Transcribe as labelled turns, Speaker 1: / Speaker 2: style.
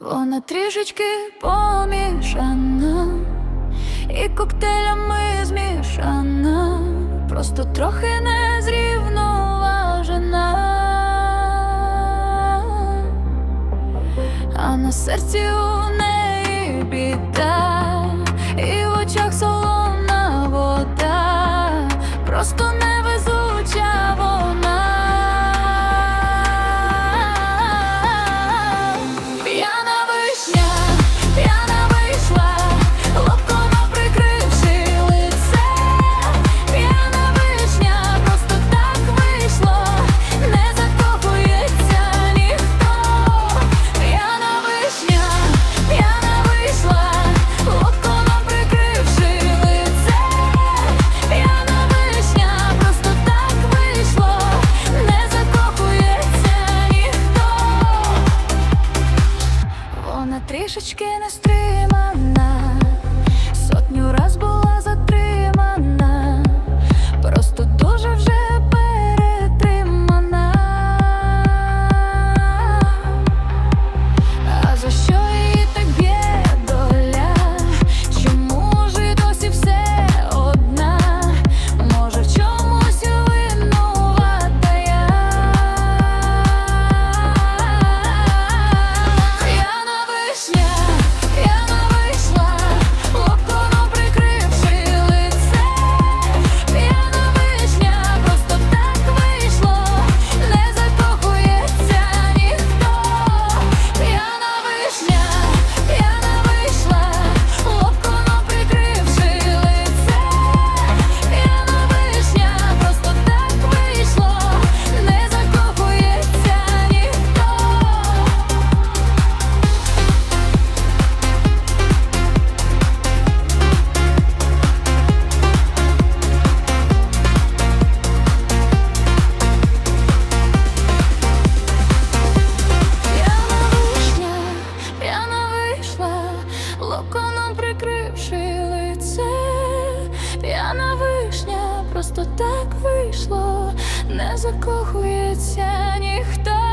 Speaker 1: Вона трішечки помішана, і коктейлями змішана, просто трохи не зрівноважена, а на серці у неї біда, і в очах солона вода, просто troszeczkę na stay. Коконом прикривши лице, п'яна вишня, просто так вийшло, не закохується ніхто.